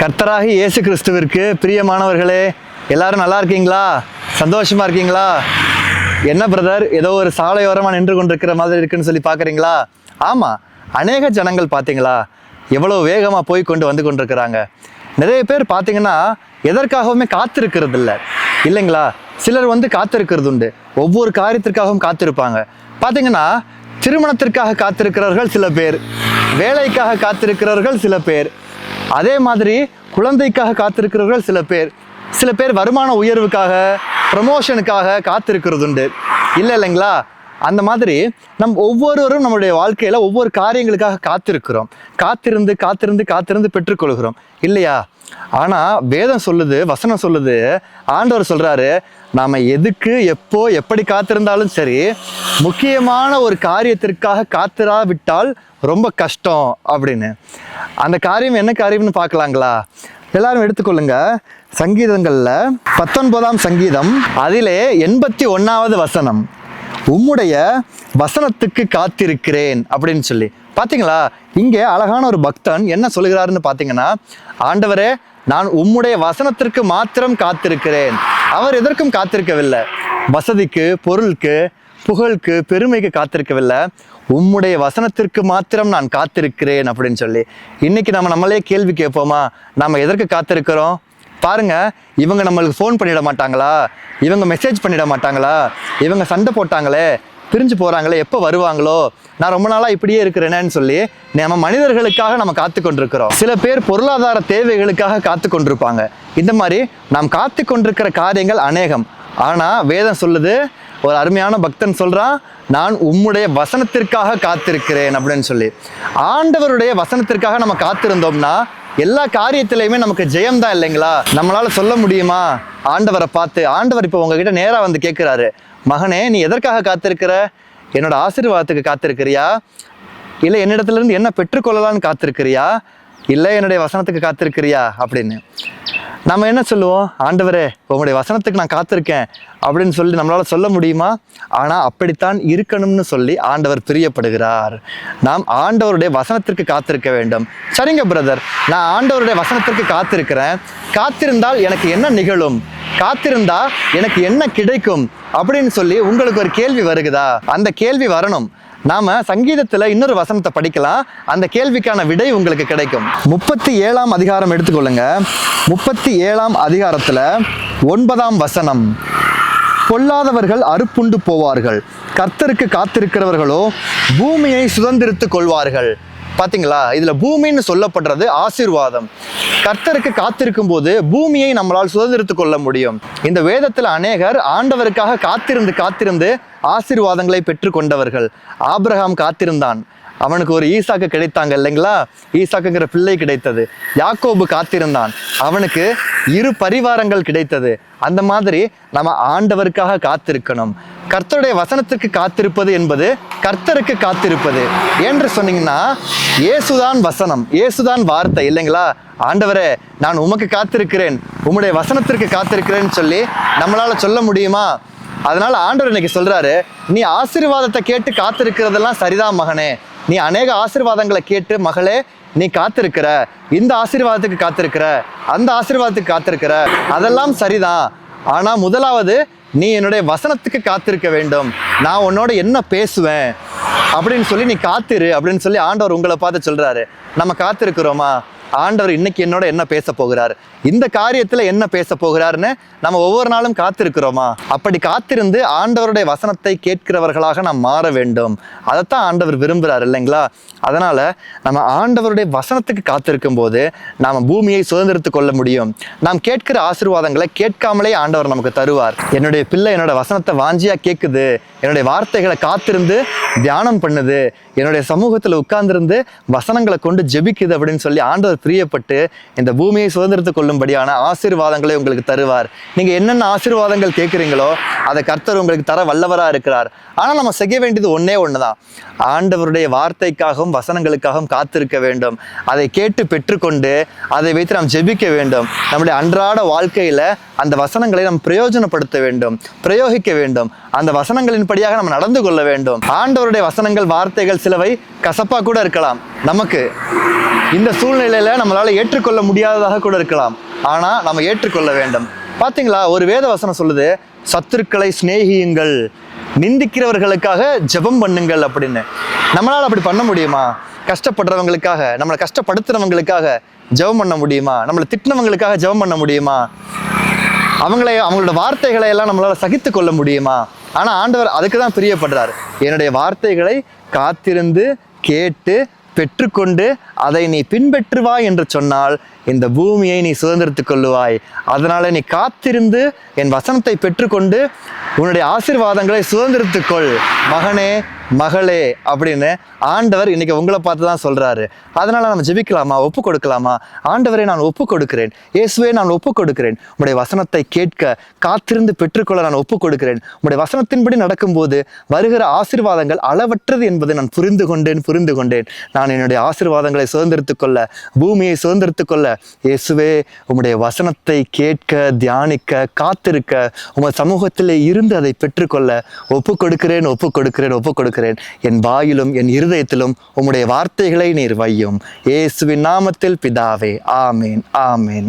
கர்த்தராகி இயேசு கிறிஸ்துவிற்கு பிரியமானவர்களே எல்லாரும் நல்லா இருக்கீங்களா? சந்தோஷமா இருக்கீங்களா? என்ன பிரதர் ஏதோ ஒரு சாலையோரமாக நின்று கொண்டிருக்கிற மாதிரி இருக்குன்னு சொல்லி பார்க்குறீங்களா? ஆமாம் அநேக ஜனங்கள் பார்த்தீங்களா? எவ்வளோ வேகமாக போய் கொண்டு வந்து கொண்டிருக்கிறாங்க. நிறைய பேர் பார்த்தீங்கன்னா எதற்காகவுமே காத்திருக்கிறது இல்லை இல்லைங்களா? சிலர் வந்து காத்திருக்கிறது உண்டு ஒவ்வொரு காரியத்திற்காகவும் காத்திருப்பாங்க. பார்த்தீங்கன்னா திருமணத்திற்காக காத்திருக்கிறவர்கள் சில பேர் வேலைக்காக காத்திருக்கிறவர்கள் சில பேர் அதே மாதிரி குழந்தைக்காக காத்திருக்கிறவர்கள் சில பேர். சில பேர் வருமான உயர்வுக்காக ப்ரமோஷனுக்காக காத்திருக்கிறது உண்டு இல்லை இல்லைங்களா? அந்த மாதிரி நம் ஒவ்வொருவரும் நம்மளுடைய வாழ்க்கையில் ஒவ்வொரு காரியங்களுக்காக காத்திருக்கிறோம். காத்திருந்து காத்திருந்து காத்திருந்து பெற்றுக்கொள்கிறோம். இல்லையா? ஆனால் வேதம் சொல்லுது வசனம் சொல்லுது ஆண்டவர் சொல்கிறாரு நாம் எதுக்கு எப்போ எப்படி காத்திருந்தாலும் சரி முக்கியமான ஒரு காரியத்திற்காக காத்திராவிட்டால் ரொம்ப கஷ்டம் அப்படின்னு. அந்த காரியம் என்ன காரியம்னு பார்க்கலாங்களா? எல்லாரும் எடுத்துக்கொள்ளுங்க. சங்கீதங்களில் பத்தொன்பதாம் சங்கீதம் அதிலே எண்பத்தி ஒன்றாவது வசனம். உம்முடைய வசனத்துக்கு காத்திருக்கிறேன் அப்படின்னு சொல்லி. பார்த்தீங்களா இங்கே அழகான ஒரு பக்தன் என்ன சொல்லுகிறாருன்னு பார்த்தீங்கன்னா ஆண்டவரே நான் உம்முடைய வசனத்திற்கு மாத்திரம் காத்திருக்கிறேன். அவர் எதற்கும் காத்திருக்கவில்லை. வசதிக்கு பொருளுக்கு புகழுக்கு பெருமைக்கு காத்திருக்கவில்லை. உம்முடைய வசனத்திற்கு மாத்திரம் நான் காத்திருக்கிறேன் அப்படின்னு சொல்லி. இன்னைக்கு நம்ம நம்மளே கேள்வி கேட்போமா? நம்ம எதற்கு காத்திருக்கிறோம்? பாருங்க இவங்க நம்மளுக்கு ஃபோன் பண்ணிட மாட்டாங்களா? இவங்க மெசேஜ் பண்ணிட மாட்டாங்களா? இவங்க சண்டை போட்டாங்களே பிரிஞ்சு போகிறாங்களே எப்போ வருவாங்களோ? நான் ரொம்ப நாளாக இப்படியே இருக்கிறேனேன்னு சொல்லி நம்ம மனிதர்களுக்காக நம்ம காத்து கொண்டிருக்கிறோம். சில பேர் பொருளாதார தேவைகளுக்காக காத்து கொண்டிருப்பாங்க. இந்த மாதிரி நாம் காத்து கொண்டிருக்கிற காரியங்கள் அநேகம். ஆனால் வேதம் சொல்லுது ஒரு அருமையான பக்தன் சொல்கிறான் நான் உம்முடைய வசனத்திற்காக காத்திருக்கிறேன் அப்படின்னு சொல்லி. ஆண்டவருடைய வசனத்திற்காக நம்ம காத்திருந்தோம்னா எல்லா காரியத்திலையுமே நமக்கு ஜெயம் தான் இல்லைங்களா? நம்மளால சொல்ல முடியுமா? ஆண்டவரை பார்த்து ஆண்டவர் இப்போ உங்ககிட்ட நேராக வந்து கேட்குறாரு. மகனே நீ எதற்காக காத்திருக்கிற? என்னோட ஆசீர்வாதத்துக்கு காத்திருக்கிறியா? இல்லை என்னிடத்துலேருந்து என்ன பெற்றுக்கொள்ளலாம்னு காத்திருக்கிறியா? இல்லை என்னுடைய வசனத்துக்கு காத்திருக்கிறியா? அப்படின்னு. நம்ம என்ன சொல்லுவோம்? ஆண்டவரே உங்களுடைய வசனத்துக்கு நான் காத்திருக்கேன் அப்படின்னு சொல்லி நம்மளால் சொல்ல முடியுமா? ஆனால் அப்படித்தான் இருக்கணும்னு சொல்லி ஆண்டவர் பிரியப்படுகிறார். நாம் ஆண்டவருடைய வசனத்திற்கு காத்திருக்க வேண்டும். சரிங்க பிரதர் நான் ஆண்டவருடைய வசனத்திற்கு காத்திருக்கிறேன். காத்திருந்தால் எனக்கு என்ன நிகழும்? காத்திருந்தா எனக்கு என்ன கிடைக்கும்? அப்படின்னு சொல்லி உங்களுக்கு ஒரு கேள்வி வருகுதா அந்த கேள்வி வரணும். நாம சங்கீதத்துல இன்னொரு வசனத்தை படிக்கலாம். அந்த கேள்விக்கான விடை உங்களுக்கு கிடைக்கும். முப்பத்தி ஏழாம் அதிகாரம் எடுத்துக்கொள்ளுங்க. முப்பத்தி ஏழாம் அதிகாரத்துல ஒன்பதாம் வசனம். பொல்லாதவர்கள் அறுப்புண்டு போவார்கள். கர்த்தருக்கு காத்திருக்கிறவர்களோ பூமியை சுதந்திரித்துக் கொள்வார்கள். பாத்தீங்களா? இதுல பூமின்னு சொல்லப்படுறது ஆசீர்வாதம். கர்த்தருக்கு காத்திருக்கும் போது பூமியை நம்மளால் சுதந்திரித்துக் கொள்ள முடியும். இந்த வேதத்துல அநேகர் ஆண்டவருக்காக காத்திருந்து காத்திருந்து ஆசீர்வாதங்களை பெற்று கொண்டவர்கள் காத்திருந்தான். அவனுக்கு ஒரு ஈசாக்கு கிடைத்தாங்க இல்லைங்களா? ஈசாக்குங்கிற பிள்ளை கிடைத்தது. யாக்கோபு காத்திருந்தான். அவனுக்கு இரு பரிவாரங்கள் கிடைத்தது. அந்த மாதிரி நம்ம ஆண்டவருக்காக காத்திருக்கணும். கர்த்தருடைய வசனத்திற்கு காத்திருப்பது என்பது கர்த்தருக்கு காத்திருப்பது. என்று சொன்னீங்கன்னா இயேசுதான் வசனம் இயேசுதான் வார்த்தை இல்லைங்களா? ஆண்டவரே நான் உமக்கு காத்திருக்கிறேன். உம்முடைய வசனத்திற்கு காத்திருக்கிறேன்னு சொல்லி நம்மளால சொல்ல முடியுமா? அதனால ஆண்டவர் இன்னைக்கு சொல்றாரு நீ ஆசீர்வாதத்தை கேட்டு காத்திருக்கிறதெல்லாம் சரிதான் மகனே. நீ அநேக ஆசீர்வாதங்களை கேட்டு மகளே நீ காத்திருக்கிற. இந்த ஆசீர்வாதத்துக்கு காத்திருக்கிற. அந்த ஆசீர்வாதத்துக்கு காத்திருக்கிற. அதெல்லாம் சரிதான். ஆனால் முதலாவது நீ என்னுடைய வசனத்துக்கு காத்திருக்க வேண்டும். நான் உன்னோட என்ன பேசுவேன்? அப்படின்னு சொல்லி நீ காத்திரு அப்படின்னு சொல்லி ஆண்டவர் உங்களை பார்த்து சொல்கிறாரு நம்ம காத்திருக்கிறோமா? ஆண்டவர் இன்னைக்கு என்னோட என்ன பேச போகிறார்? இந்த காரியத்தில் என்ன பேச போகிறாருன்னு நம்ம ஒவ்வொரு நாளும் காத்திருக்கிறோமா? அப்படி காத்திருந்து ஆண்டவருடைய வசனத்தை கேட்கிறவர்களாக நாம் மாற வேண்டும். அதைத்தான் ஆண்டவர் விரும்புகிறார் இல்லைங்களா? அதனால் நம்ம ஆண்டவருடைய வசனத்துக்கு காத்திருக்கும் போது நாம் பூமியை சுதந்திரத்து கொள்ள முடியும். நாம் கேட்கிற ஆசீர்வாதங்களை கேட்காமலே ஆண்டவர் நமக்கு தருவார். என்னுடைய பிள்ளை என்னோட வசனத்தை வாஞ்சியாக கேட்குது என்னுடைய வார்த்தைகளை காத்திருந்து தியானம் பண்ணுது. என்னுடைய சமூகத்தில் உட்கார்ந்துருந்து வசனங்களை கொண்டு ஜெபிக்குது அப்படின்னு சொல்லி ஆண்டவர் பிரியப்பட்டு இந்த பூமியை சுதந்திரத்து கொள்ளும்படியான ஆசீர்வாதங்களை உங்களுக்கு தருவார். நீங்கள் என்னென்ன ஆசீர்வாதங்கள் கேட்குறீங்களோ அதை கர்த்தர் உங்களுக்கு தர வல்லவராக இருக்கிறார். ஆனால் நம்ம செய்ய வேண்டியது ஒன்றே ஒன்று தான் ஆண்டவருடைய வார்த்தைக்காகவும் வசனங்களுக்காகவும் காத்திருக்க வேண்டும். அதை கேட்டு பெற்றுக்கொண்டு அதை வைத்து நாம் ஜெபிக்க வேண்டும். நம்முடைய அன்றாட வாழ்க்கையில் அந்த வசனங்களை நாம் பிரயோஜனப்படுத்த வேண்டும். பிரயோகிக்க வேண்டும். அந்த வசனங்களின்படியாக நம்ம நடந்து கொள்ள வேண்டும். ஆண்டவருடைய வசனங்கள் வார்த்தைகள் சிலவை கசப்பாக கூட இருக்கலாம். நமக்கு இந்த சூழ்நிலையில் நம்மளால் ஏற்றுக்கொள்ள முடியாததாக கூட இருக்கலாம். ஆனால் நம்ம ஏற்றுக்கொள்ள வேண்டும். பார்த்தீங்களா ஒரு வேத வசனம் சொல்லுது சத்துருக்களை சிநேகியுங்கள் நிந்திக்கிறவர்களுக்காக ஜெபம் பண்ணுங்கள் அப்படின்னு. நம்மளால் அப்படி பண்ண முடியுமா? கஷ்டப்படுறவங்களுக்காக நம்மளை கஷ்டப்படுத்துறவங்களுக்காக ஜெபம் பண்ண முடியுமா? நம்மளை திட்டினவங்களுக்காக ஜெபம் பண்ண முடியுமா? அவங்களை அவங்களோட வார்த்தைகளை எல்லாம் நம்மளால் சகித்து கொள்ள முடியுமா? ஆனால் ஆண்டவர் அதுக்கு தான் பிரியப்படுறார். என்னுடைய வார்த்தைகளை காத்திருந்து கேட்டு பெற்றுக்கொண்டு அதை நீ பின்பற்றுவாய் என்று சொன்னால் இந்த பூமியை நீ சுதந்திரத்துக் கொள்ளுவாய். அதனால் நீ காத்திருந்து என் வசனத்தை பெற்றுக்கொண்டு உன்னுடைய ஆசீர்வாதங்களை சுதந்திரத்துக்கொள் மகனே மகளே அப்படின்னு ஆண்டவர் இன்னைக்கு உங்களை பார்த்து தான் சொல்றாரு. அதனால நம்ம ஜெபிக்கலாமா? ஒப்பு கொடுக்கலாமா? ஆண்டவரை நான் ஒப்பு கொடுக்கிறேன். இயேசுவே நான் ஒப்பு கொடுக்கிறேன். உடைய வசனத்தை கேட்க காத்திருந்து பெற்றுக்கொள்ள நான் ஒப்பு கொடுக்கிறேன். உடைய வசனத்தின்படி நடக்கும்போது வருகிற ஆசீர்வாதங்கள் அளவற்றது என்பதை நான் புரிந்து கொண்டேன் புரிந்து கொண்டேன். நான் என்னுடைய ஆசீர்வாதங்களை சுதந்திரத்துக் கொள்ள பூமியை சுதந்திரத்துக் கொள்ள இயேசுவே உம்முடைய வசனத்தை கேட்க தியானிக்க காத்திருக்க உங்கள் சமூகத்திலே இருந்து அதை பெற்றுக்கொள்ள ஒப்பு கொடுக்கிறேன் ஒப்பு கொடுக்கிறேன் ஒப்பு கொடுக்கிறேன். என் வாயிலும் என் இருதயத்திலும் உம்முடைய வார்த்தைகளை நீர் வையும். இயேசுவின் நாமத்தில் பிதாவே ஆமேன் ஆமேன்.